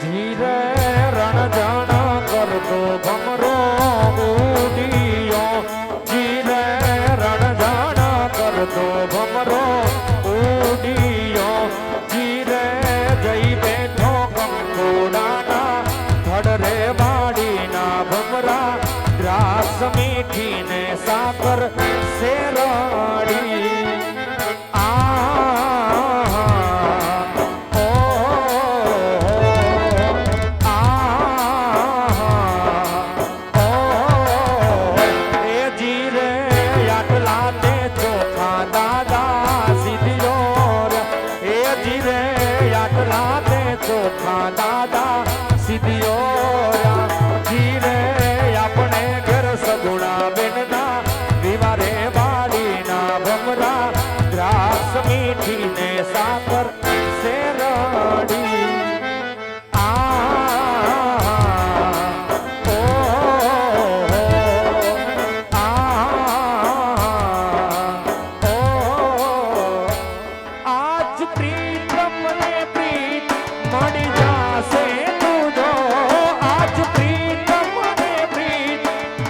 ધીરે રણજણ કરતો ભમરો ઉડિયો. ધીરે રણજણ કરતો ભમરો ઉડિયો. ધીરે જઈ બેઠો કંકોડાના થડરે વાડીના ભમરા. દ્રાસ મીઠીને સાકર શેર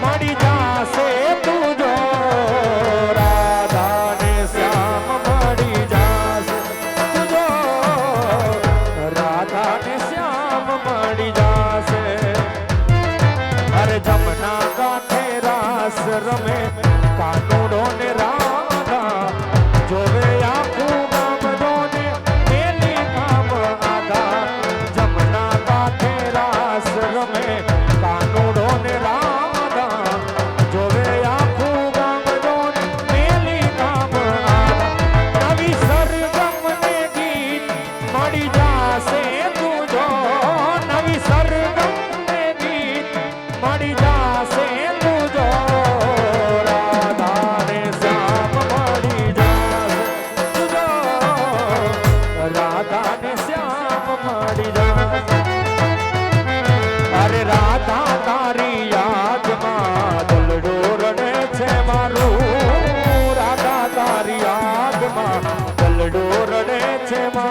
મળી જાશે.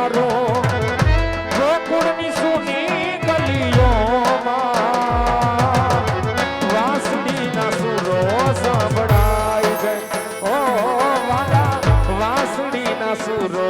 મારો. ગોકુળની સુની ગલીઓમાં વાસણીના સુરો સંભળાય છે. ઓ વાસણીના સુરો